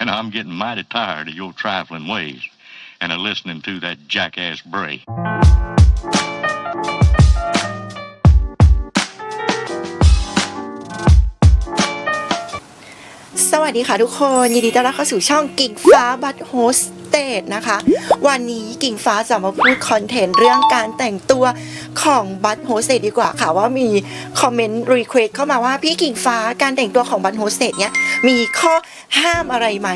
and I'm getting mighty tired of your trifling ways and of listening to that jackass Bray. สวัสดีค่ะทุกคนยินดีต้อนรับเข้าสู่ช่องกิ่งฟ้าบัตโฮส เตนะคะ วันนี้กิ่งฟ้าจะมาพูดคอนเทนต์เรื่องการแต่งตัวของบัตโฮสเตดดีกว่าค่ะว่ามีคอมเมนต์รีเควสเข้ามาว่าพี่กิ่งฟ้าการแต่งตัวของบัตโฮสเตดเนี้ยมีข้อห้ามอะไรไหม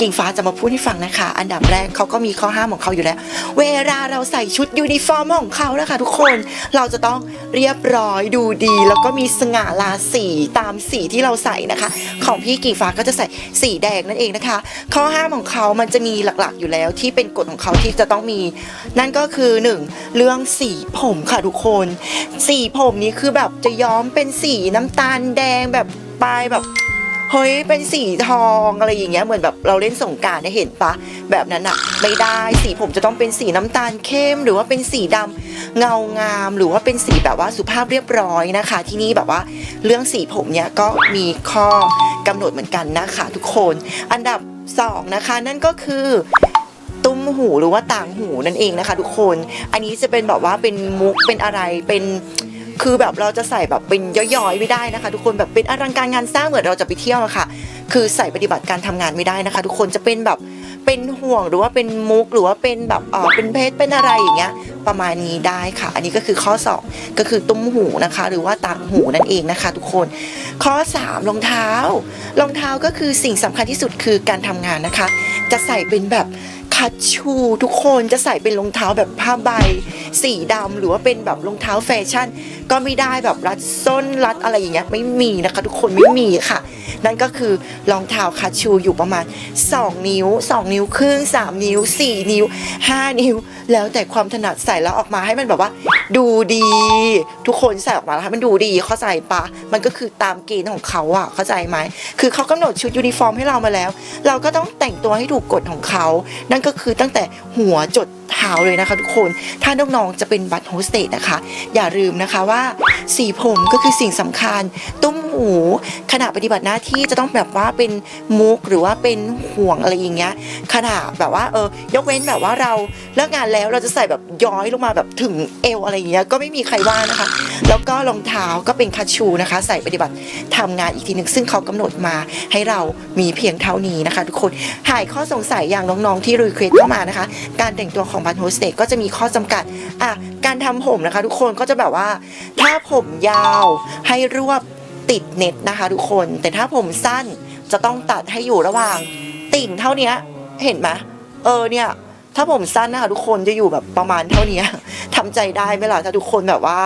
กิ่งฟ้าจะมาพูดให้ฟังนะคะ อันดับแรกเขาก็มีข้อห้ามของเขาอยู่แล้ว เวลาเราใส่ชุดยูนิฟอร์มของเขานะคะทุกคนเราจะต้องเรียบร้อยดูดี แล้วก็มีสง่าราศีตามสีที่เราใส่นะคะ ของพี่กิ่งฟ้าก็จะใส่สีแดงนั่นเองนะคะ ข้อห้ามของเขามันจะมีหลักอยู่แล้วที่เป็นกฎของเขาที่จะต้องมี นั่นก็คือหนึ่งเรื่องสีผมค่ะทุกคน สีผมนี้คือแบบจะย้อมเป็นสีน้ำตาลแดงแบบปลายแบบเฮ้ยเป็นสีทองอะไรอย่างเงี้ยเหมือนแบบเราเล่นสงการเนี่ยเห็นปะแบบนั้นอะไม่ได้สีผมจะต้องเป็นสีน้ำตาลเข้ม หรือว่าเป็นสีดำเงางาม หรือว่าเป็นสีแบบว่าสุภาพเรียบร้อยนะคะ ที่นี่แบบว่าเรื่องสีผมเนี่ยก็มีข้อกำหนดเหมือนกันนะคะทุกคน อันดับ สองนะคะ นั่นก็คือตุ้มหูหรือว่าต่างหูนั่นเองนะคะ ทุกคน อันนี้จะเป็นแบบว่าเป็นมุกเป็นอะไรเป็นคือแบบเราจะใส่แบบเป็นย่อยๆไม่ได้นะคะ ทุกคนแบบเป็นอลังการงานสร้างเหมือนเราจะไปเที่ยวอะค่ะ คือใส่ปฏิบัติการทำงานไม่ได้นะคะ ทุกคนจะเป็นแบบ เป็นห่วงหรือว่าเป็นมุกหรือว่าเป็นแบบเออเป็นเพชรเป็นอะไรอย่างเงี้ยประมาณนี้ได้ค่ะ อันนี้ก็คือข้อสองก็คือตุ้มหูนะคะ หรือว่าต่างหูนั่นเองนะคะ ทุกคน ข้อสามรองเท้า รองเท้าก็คือสิ่งสำคัญที่สุดคือการทำงานนะคะ จะใส่เป็นแบบ คัชชูทุกคนจะใส่เป็นรองเท้าแบบผ้าใบ สีดำหรือว่าเป็นแบบรองเท้าแฟชั่น ก็ไม่ได้แบบรัดส้นรัดอะไรอย่างเงี้ยไม่มีนะคะ ทุกคนไม่มีค่ะ นั่นก็คือรองเท้าคัชชูอยู่ประมาณ 2 นิ้ว 2 นิ้วครึ่ง 3 นิ้ว 4 นิ้ว 5 นิ้ว แล้วแต่ความถนัดใส่แล้วออกมาให้มันแบบว่า ดูดี ทุกคนใส่ออกมาแล้วมันดูดีเข้าใจปะมันก็คือตามเกณฑ์ของเขาอะเข้าใจไหมคือเขากำหนดชุดยูนิฟอร์มให้เรามาแล้ว เราก็ต้องแต่งตัวให้ถูกกฎของเขา นั่นก็คือตั้งแต่หัวจดเท้าเลยนะคะ ทุกคนถ้าน้องๆจะเป็นบัตรโฮสเตสนะคะ อย่าลืมนะคะว่า สีผมก็คือสิ่งสำคัญ ตุ้มหูขณะปฏิบัติหน้าที่จะต้องแบบว่าเป็นมุกหรือว่าเป็นห่วงอะไรอย่างเงี้ยขณะแบบว่าเออยกเว้นแบบว่าเราเลิกงานแล้วเราจะใส่แบบย้อยลงมาแบบถึงเอวอะไรอย่างเงี้ยก็ไม่มีใครว่านะคะ แล้วก็รองเท้าก็เป็นคัชชูนะคะ ใส่ปฏิบัติทำงานอีกทีหนึ่งซึ่งเขากำหนดมาให้เรามีเพียงเท่านี้นะคะ ทุกคนหายข้อสงสัยอย่างน้องๆที่รีเควสเข้ามานะคะ การแต่งตัวของบัตโฮสเตสก็จะมีข้อจำกัดอะการทำผมนะคะ ทุกคนก็จะแบบว่าถ้าผมมยาวให้รวบติดเน็ตนะคะทุกคน แต่ถ้าผมสั้นจะต้องตัดให้อยู่ระหว่าง ติ่งเท่านี้เห็นไหมเออเนี่ย ถ้าผมสั้นนะคะทุกคนจะอยู่แบบประมาณเท่านี้ทำใจได้ไหมล่ะถ้าทุกคนแบบว่า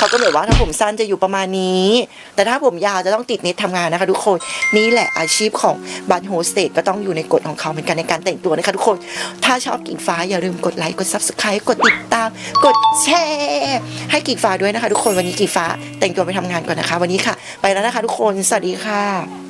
เขาก็แบบว่าถ้าผมสั้นจะอยู่ประมาณนี้ แต่ถ้าผมยาวจะต้องติดเน็ตทำงานนะคะ ทุกคนนี่แหละอาชีพของบัตโฮสเตสก็ต้องอยู่ในกฎของเขาเหมือนกันในการแต่งตัวนะคะทุกคน ถ้าชอบกิ่งฟ้าอย่าลืมกดไลค์กด s u b สไครต์กดติดตาม กดแชร์ให้กิ่งฟ้าด้วยนะคะ ทุกคนวันนี้กิ่งฟ้าแต่งตัวไปทำงานก่อนนะคะ วันนี้ค่ะ ไปแล้วนะคะ ทุกคนสวัสดีค่ะ